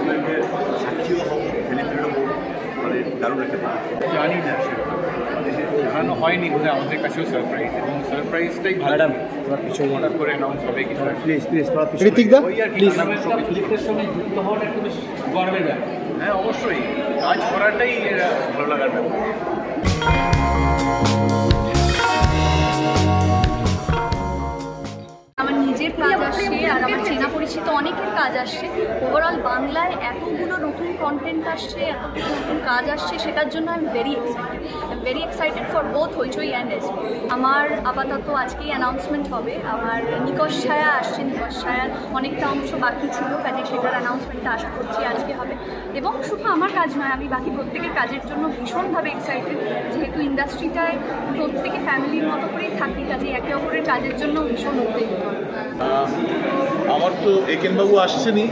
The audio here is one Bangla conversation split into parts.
মুভমেন্টের সাক্ষীও হব ফিলিপিনো হব মানে দারুণ একটা জানি না দেখানো হয়নি বোধহয় আমাদের কাছেও সারপ্রাইজ এবং সারপ্রাইজটাই ভালো। ম্যাডাম তোমার পিছু করে অ্যানাউন্স হবে কি প্লিজ প্লিজ তোমার পিছু ঋতিক দা প্লিজ প্রজেক্টের সঙ্গে যুক্ত। হওয়াটা একটু বেশ গর্বের ব্যাপার। হ্যাঁ অবশ্যই। কাজ করাটাই ভালো লাগার ব্যাপার। কাজ আসছে আর আমার চেনা পরিচিত অনেকের কাজ আসছে ওভারঅল বাংলায় এতগুলো নতুন কন্টেন্ট আসছে এতগুলো নতুন কাজ আসছে সেটার জন্য I am very excited I am very excited for both Hoichoi and S আমার আপাতত আজকেই অ্যানাউন্সমেন্ট হবে। আমার নিকশ ছায়া আসছে নিকশ ছায়ার অনেকটা অংশ বাকি ছিল কাজে সেটার অ্যানাউন্সমেন্টটা আশা করছি আজকে হবে। এবং শুধু আমার কাজ নয় আমি বাকি প্রত্যেকের কাজের জন্য ভীষণভাবে এক্সাইটেড যেহেতু ইন্ডাস্ট্রিটায় প্রত্যেকে ফ্যামিলির মতো করেই থাকি কাজে একে অপরের কাজের জন্য ভীষণ উদ্বেগ আমার তো একেনবাবু আসছেনই,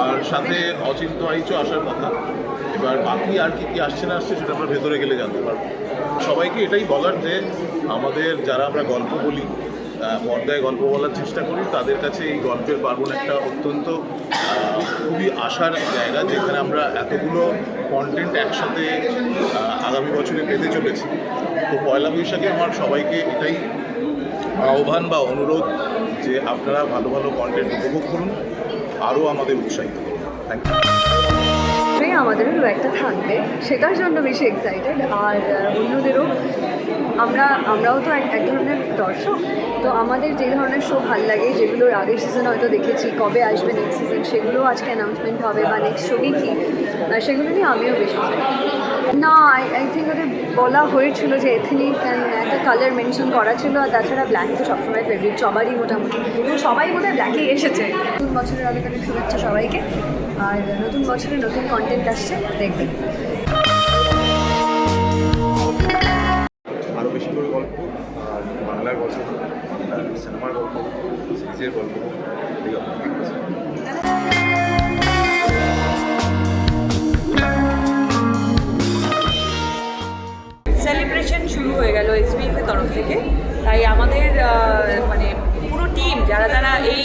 আর সাথে অচিন্ত আইচও আসার কথা। এবার বাকি আর কি কি আসছে না আসছে সেটা আমরা ভেতরে গেলে জানতে পারব। সবাইকে এটাই বলার যে আমাদের যারা আমরা গল্প বলি পর্দায় গল্প বলার চেষ্টা করি, তাদের কাছে এই গল্পের পার্বণ একটা অত্যন্ত খুবই আশার জায়গা, যেখানে আমরা এতগুলো কন্টেন্ট একসাথে আগামী বছরে পেতে চলেছি। তো পয়লা বৈশাখে আমার সবাইকে এটাই আহ্বান বা অনুরোধ যে আপনারা ভালো ভালো কন্টেন্ট উপভোগ করুন, আরও আমাদের উৎসাহিত করুন। থ্যাংক ইউ আমাদেরও দু একটা থাকবে, সেটার জন্য বেশি এক্সাইটেড আর অন্যদেরও। আমরা, আমরাও তো এক ধরনের দর্শক, তো আমাদের যে ধরনের শো ভালো লাগে, যেগুলো আগের সিজন হয়তো দেখেছি, কবে আসবে নেক্সট সিজন সেগুলো আজকে অ্যানাউন্সমেন্ট হবে বা নেক্সট ছবি কী সেগুলো নিয়ে আমিও বেশি না আই আই থিঙ্ক ওদের বলা হয়েছিল যে এথেনিক একটা কালার মেনশন করা ছিল, আর তাছাড়া ব্ল্যাক তো সবসময় ফেভারিট সবারই মোটামুটি। সবাই বোধহয় ব্ল্যাকেই এসেছে। নতুন বছরের আগে তাদের শুভেচ্ছা সবাইকে। আর নতুন বছরে নতুন কন্টেন্ট আসছে দেখবেন আরও বেশি করে গল্প বাংলার গল্প সিনেমার গল্প, সিরিজের গল্প। থেকে। তাই আমাদের মানে পুরো টিম যারা যারা এই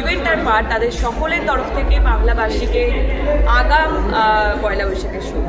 ইভেন্টটার পার তাদের সকলের তরফ থেকে বাংলাবাসীকে আগাম পয়লা বৈশাখের শুভ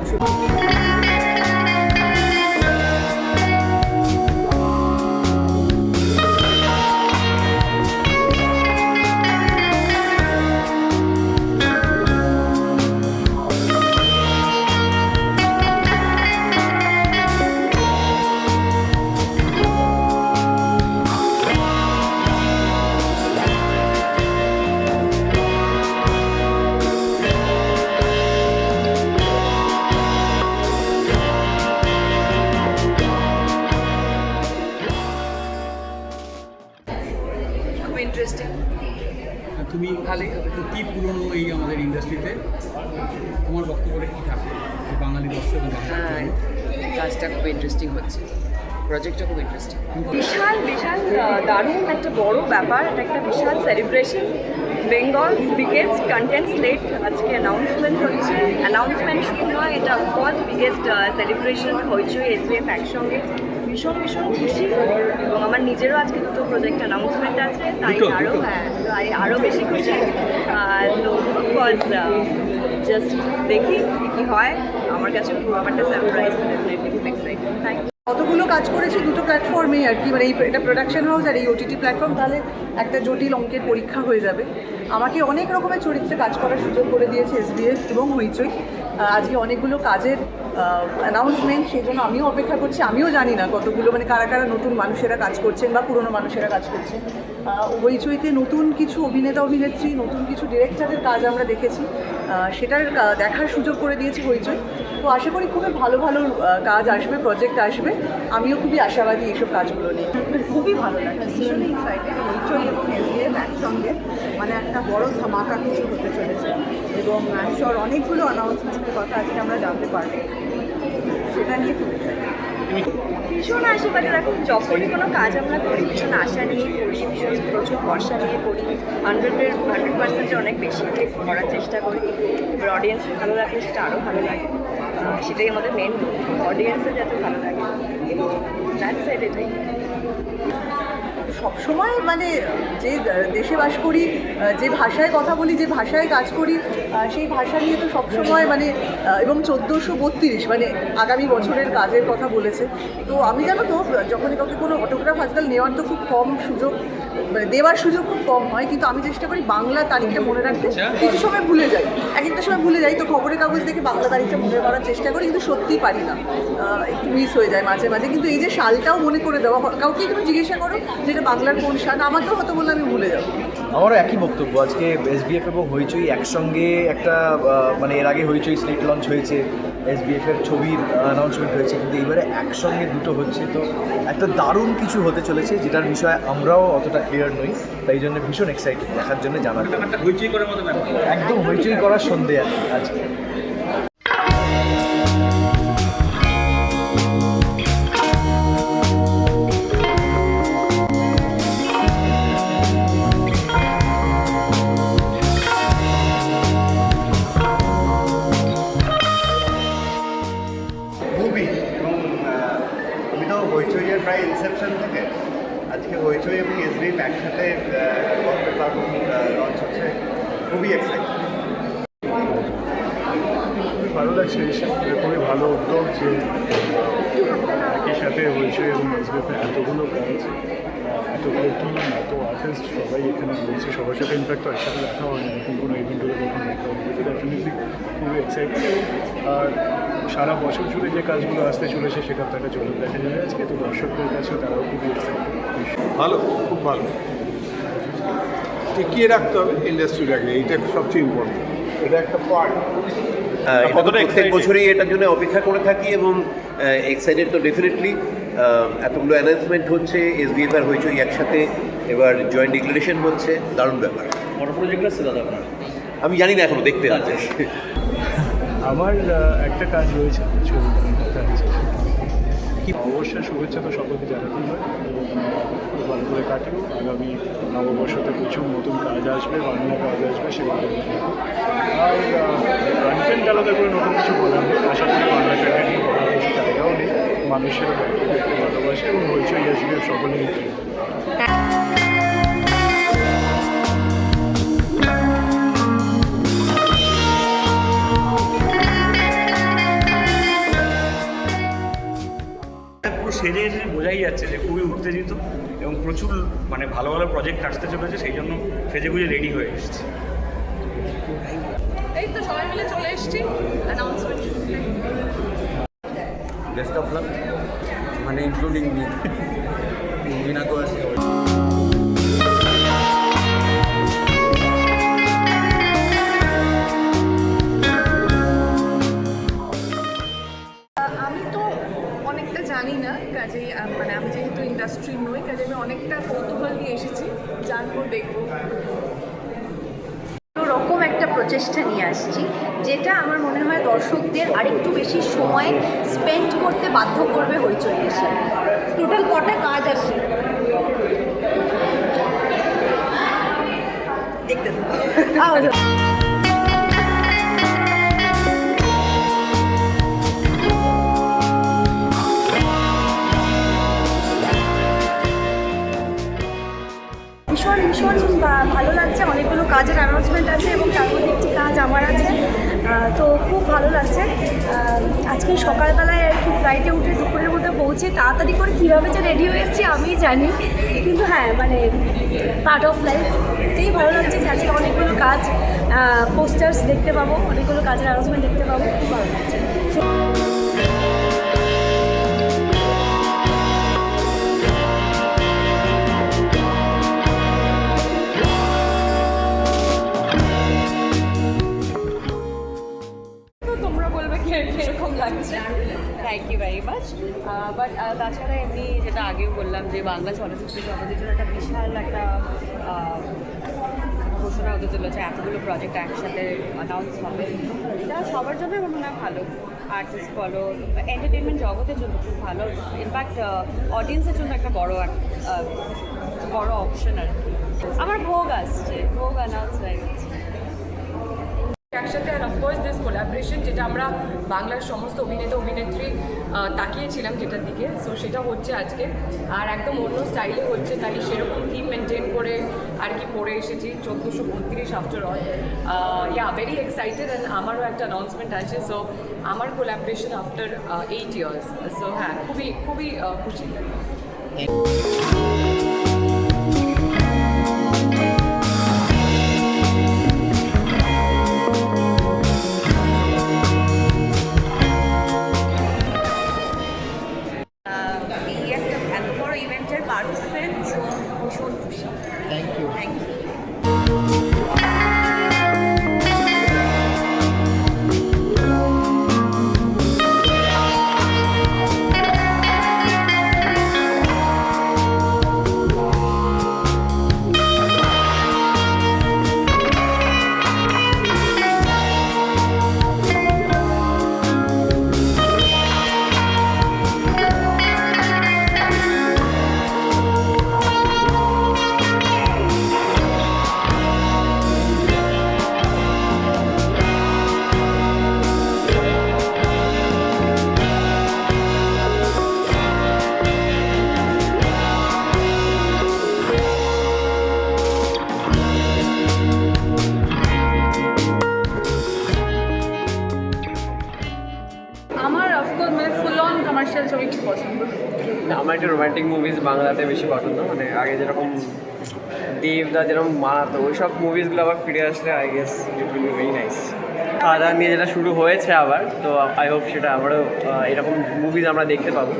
প্রজেক্টটা খুব ইন্টারেস্টিং বিশাল বিশাল দারুণ একটা বড় ব্যাপার। এটা একটা বিশাল celebration Bengal biggest content slate আজকে অ্যানাউন্সমেন্ট হচ্ছে। অ্যানাউন্সমেন্ট শুধু নয় এটা of course biggest celebration Hoichoi SVF একসঙ্গে। ভীষণ ভীষণ খুশি। এবং আমার নিজেরও আজকে দুটো প্রজেক্ট অ্যানাউন্সমেন্ট আছে তাই আরও হ্যাঁ তাই আরও বেশি খুশি। আর তো অফকোর্স জাস্ট দেখি কি কি হয়। আমার কাছে পুরো ব্যাপারটা সারপ্রাইজ ডেফিনেটলি খুব এক্সাইটেড থ্যাংক কতগুলো কাজ করেছি দুটো প্ল্যাটফর্মে আর কি মানে এই এটা প্রোডাকশন হাউস আর এই ওটিটি প্ল্যাটফর্ম তাহলে একটা জটিল অঙ্কের পরীক্ষা হয়ে যাবে। আমাকে অনেক রকমের চরিত্রে কাজ করার সুযোগ করে দিয়েছে এসবিএস এবং হইচই। আজকে অনেকগুলো কাজের অ্যানাউন্সমেন্ট সেই জন্য আমিও অপেক্ষা করছি। আমিও জানি না কতগুলো মানে কারা কারা নতুন মানুষেরা কাজ করছেন বা পুরনো মানুষেরা কাজ করছেন। হইচইতে নতুন কিছু অভিনেতা, অভিনেত্রী, নতুন কিছু ডিরেক্টরের কাজ আমরা দেখেছি। সেটার দেখার সুযোগ করে দিয়েছে হইচই। তো আশা করি খুবই ভালো ভালো কাজ আসবে প্রজেক্ট আসবে। আমিও খুবই আশাবাদী এইসব কাজগুলো নিয়ে। খুবই ভালো লাগে মানে একটা বড় ধামাকা কিছু হতে চলেছে। এবং অনেকগুলো অ্যানাউন্সমেন্টের কথা আজকে আমরা জানতে পারব। সেটা নিয়ে খুব। ভীষণ আশেপাশে দেখো, যখনই কোনো কাজ আমরা করি, ভীষণ আশা নিয়ে করি, ভীষণ প্রচুর ভরসা নিয়ে করি। হান্ড্রেডের হান্ড্রেড পার্সেন্টে অনেক বেশি করার চেষ্টা করি। এবার অডিয়েন্স ভালো লাগলে সেটা আরও ভালো লাগে। সেটাই আমাদের মেন অডিয়েন্সে যাতে ভালো লাগে এবং দ্যাটস এটাই সবসময় মানে যে দেশে বাস করি যে ভাষায় কথা বলি যে ভাষায় কাজ করি সেই ভাষা নিয়ে তো সবসময় মানে এবং চোদ্দোশো বত্রিশ মানে আগামী বছরের কাজের কথা বলেছে। তো আমি জানো তো যখন কাউকে কোনো অটোগ্রাফ আজকাল নেওয়ার তো খুব কম সুযোগ মানে দেওয়ার সুযোগ খুব কম হয় কিন্তু আমি চেষ্টা করি বাংলা তারিখটা মনে রাখতে। কিছু সময় ভুলে যাই এক একটা সময় ভুলে যাই তো খবরের কাগজ দেখে বাংলা তারিখটা মনে করার চেষ্টা করি কিন্তু সত্যিই পারি না। একটু মিস হয়ে যায় মাঝে মাঝে কিন্তু এই যে সালটাও মনে করে দেওয়া কাউকে তুমি জিজ্ঞাসা করো যেটা বাংলার কোন সাল আমাকেও হয়তো বললে আমি ভুলে যাব। আমারও একই বক্তব্য আজকে এস এসবিএফ এবং হইচই একসঙ্গে একটা মানে এর আগে হইচই স্লেট লঞ্চ হয়েছে এসবিএফ এর ছবির অ্যানাউন্সমেন্ট হয়েছে কিন্তু এবারে একসঙ্গে দুটো হচ্ছে তো একটা দারুণ কিছু হতে চলেছে যেটার বিষয়ে আমরাও অতটা ক্লিয়ার নই তাই জন্য ভীষণ এক্সাইটেড দেখার জন্য জানার একদম হইচই করার সন্ধে আজকে। এটা খুবই ভালো উদ্যোগ যে একই সাথে হয়েছে এবং এসবিএফে এতগুলো কাজ এতগুলো টিম এত আর্টিস্ট সবাই এখানে রয়েছে। সবার সাথে ইনফ্যাক্ট একসাথে দেখা হয়নি এরকম কোনো ইভেন্টগুলো কখন দেখা হয়নি এটা ডেফিনেটলি খুবই এক্সাইটেড আর সারা বছর জুড়ে যে কাজগুলো আসতে চলেছে সেটা তো একটা চলে দেখা যাবে আজকে তো দর্শকদের কাছে তারাও খুবই এক্সাইটেড ভালো খুব ভালো। টিকিয়ে রাখতে হবে ইন্ডাস্ট্রিটাকে এইটা সবচেয়ে ইম্পর্টেন্ট এটা একটা পার্ট কতটা প্রত্যেক বছরই এটার জন্য অপেক্ষা করে থাকি এবং এক্সাইটেড তো ডেফিনেটলি এতগুলো অ্যানাউন্সমেন্ট হচ্ছে এসবিএফ আর হইচই একসাথে। এবার জয়েন্ট ডিক্লারেশন হচ্ছে দারুণ ব্যাপার। বড় প্রজেক্ট আসছে দাদা আপনার? আমি জানি না এখনও দেখতে আছে। আমার একটা কাজ রয়েছে ছবি কি অবশ্যই শুভেচ্ছা তো সকলকে জানাতেই হয়। ভালো করে কাটিও, আগামী নববর্ষতে কিছু নতুন কাজ আসবে, বাংলা কাজ আসবে সেগুলো। আর কন্টেন্ট আলাদা করে নতুন কিছু বলার আশা করি বাংলা কন্টেন্ট জায়গাও নেই। মানুষের ভালোবাসে এবং হইচই আসবে সকলেই এসে বোঝাই যাচ্ছে যে খুবই উত্তেজিত এবং প্রচুর মানে ভালো ভালো প্রজেক্ট আসতে চলেছে সেই জন্য সেজে গুজে রেডি হয়ে এসেছে। এই তো সবাই মিলে চলে এসেছি অ্যানাউন্সমেন্ট বেস্ট অফ লাক মানে ইনক্লুডিং মি মিনা প্রচেষ্টা নিয়ে আসছি, যেটা আমার মনে হয় দর্শকদের আরেকটু বেশি সময় স্পেন্ড করতে বাধ্য করবে হইচই এসে। টোটাল কটা কাজ আসে দেখতে ভালো লাগছে, অনেকগুলো কাজের অ্যানাউন্সমেন্ট আছে এবং তার মধ্যে একটি কাজ আমার আছে। তো খুব ভালো লাগছে। আজকে সকালবেলায় আর কি ফ্লাইটে উঠে দুপুরের মধ্যে পৌঁছে তাড়াতাড়ি করে কীভাবে যে রেডি হয়ে এসেছি আমি জানি, কিন্তু হ্যাঁ মানে পার্ট অফ লাইফ এতেই ভালো লাগছে যে আজকে অনেকগুলো কাজ পোস্টার্স দেখতে পাবো, অনেকগুলো কাজের অ্যানাউন্সমেন্ট দেখতে পাবো, খুব ভালো লাগছে। Thank you very much but তাছাড়া এমনি যেটা আগেও বললাম যে বাংলা চলচ্চিত্র জগতের জন্য একটা বিশাল একটা ঘোষণা হতে চলেছে, এতগুলো প্রজেক্ট একসাথে অ্যানাউন্স হবে। এটা সবার জন্য মনে হয় ভালো। আর্টিস্ট বলো এন্টারটেনমেন্ট জগতের জন্য খুব ভালো। ইনফ্যাক্ট অডিয়েন্সের জন্য একটা বড় বড় অপশন আর কি। আমার ভোগ আসছে, ভোগ অ্যানাউন্স হয়ে গেছে। একসাথে আর অফকোর্স দিস কোলাবরেশন যেটা আমরা বাংলার সমস্ত অভিনেতা, অভিনেত্রী তাকিয়েছিলাম যেটার দিকে। সো সেটা হচ্ছে আজকে। আর একদম অন্য স্টাইলে হচ্ছে তাই সেরকম থিম মেনটেন করে আর কি পরে এসেছি। চোদ্দোশো বত্রিশ after all yeah very excited and আমারও একটা অ্যানাউন্সমেন্ট আছে। সো আমার collaboration after eight years so হ্যাঁ খুবই খুবই খুশি। একটু রোমান্টিক মুভিজ বাংলাতে বেশি পছন্দ। মানে আগে যেরকম দেবদা যেরকম মানাতো ওই সব মুভিসগুলো আবার ফিরে আসলে I guess it will be very nice খাওয়া দাওয়া নিয়ে যেটা শুরু হয়েছে আবার, তো আই হোপ সেটা আবারও এরকম মুভিজ আমরা দেখতে পাবো।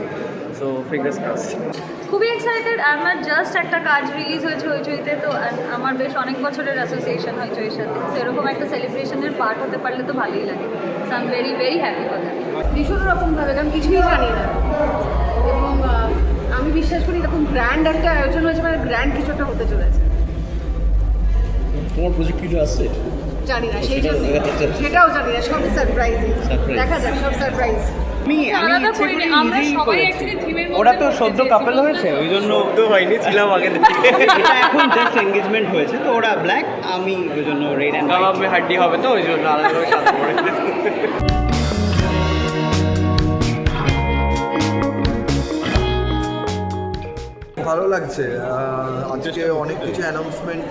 সো ফিঙ্গার্স ক্রসড খুবই এক্সাইটেড আমার জাস্ট একটা কাজ রিলিজ হয়েছে ওই হইচইতে, তো আমার বেশ অনেক বছরের অ্যাসোসিয়েশন হইচইয়ের সাথে। তো এরকম একটা সেলিব্রেশনের পার্ট হতে পারলে তো ভালোই লাগে। So I am very very happy for that ভীষণ রকমভাবে, কারণ কিছুই জানি না। এবং আমি বিশ্বাস করি এরকম গ্র্যান্ড একটা আয়োজন হয়েছে মানে গ্র্যান্ড কিছু একটা হতে চলেছে। তোমার প্রজেক্ট কিছু আসছে জানি না সেই জন্য। সেটাও জানি না সব সারপ্রাইজিং দেখা যাক সব সারপ্রাইজ আলাদা করিনি আমরা সবাই অ্যাকচুয়ালি থিমের মধ্যে ওরা তো সদ্য কাপেল হয়েছে ওই জন্য তো হয়নি ছিলাম আগে থেকে। এখন জাস্ট এঙ্গেজমেন্ট হয়েছে তো ওরা ব্ল্যাক আমি ওই জন্য রেড অ্যান্ড হাড্ডি হবে তো ওই জন্য সাদা পড়ে ভালো লাগছে। আজকে অনেক কিছু অ্যানাউন্সমেন্ট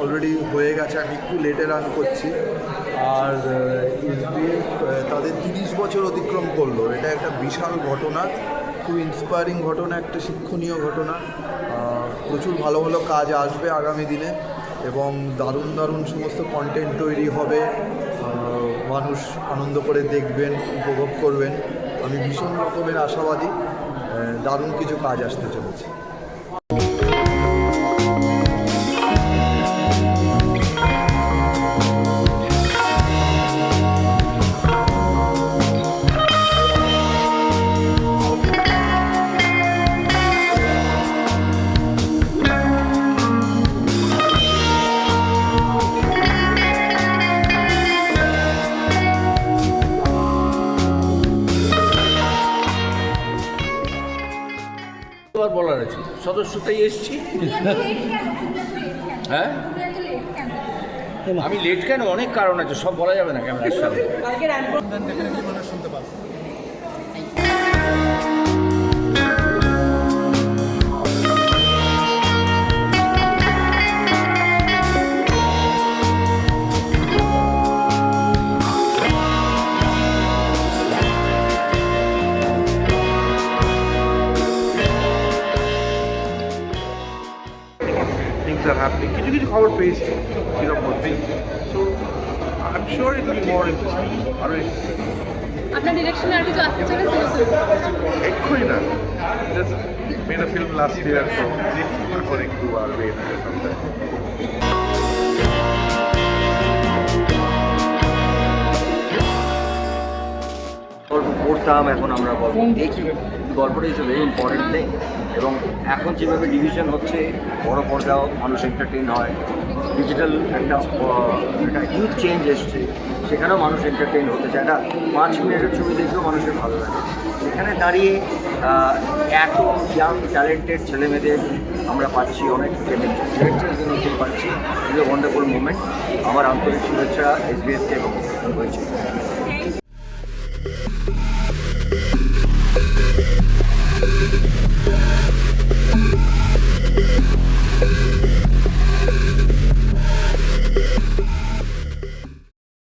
অলরেডি হয়ে গেছে, আমি একটু লেটে রান করছি। আর এসবিএফ তাদের তিরিশ বছর অতিক্রম করল। এটা একটা বিশাল ঘটনা, খুব ইন্সপায়ারিং ঘটনা, একটা শিক্ষণীয় ঘটনা। প্রচুর ভালো ভালো কাজ আসবে আগামী দিনে এবং দারুণ দারুণ সমস্ত কন্টেন্ট তৈরি হবে। মানুষ আনন্দ করে দেখবেন, উপভোগ করবেন। আমি ভীষণ রকমের আশাবাদী দারুণ কিছু কাজ আসতে চলেছে। Okay. সদস্যতাই এসছি। হ্যাঁ? আমি লেট কেন? অনেক কারণ আছে সব বলা যাবে না ক্যামেরার সামনে। আপনার ডিরেকশনে আর কিছু আসতে চলেছে এক্ষুনি না just made a film last year so গল্প পড়তাম এখন আমরা গল্প দেখি। গল্পটা ইজ ভেরি ইম্পর্টেন্ট থিং এবং এখন যেভাবে ডিভিশন হচ্ছে বড় পর্দাও মানুষ এন্টারটেন হয়। ডিজিটাল একটা একটা হিউজ চেঞ্জ এসছে। সেখানেও মানুষ এন্টারটেইন হতে চায় না। পাঁচ মিনিটের ছবি দেখেও মানুষের ভালো লাগে। সেখানে দাঁড়িয়ে এত ইয়াং ট্যালেন্টেড ছেলেমেয়েদের আমরা পাচ্ছি অনেক নতুন পাচ্ছি ওয়ান্ডারফুল মুভমেন্ট আমার আন্তরিক শুভেচ্ছা এসবিএসকে এবং হয়েছে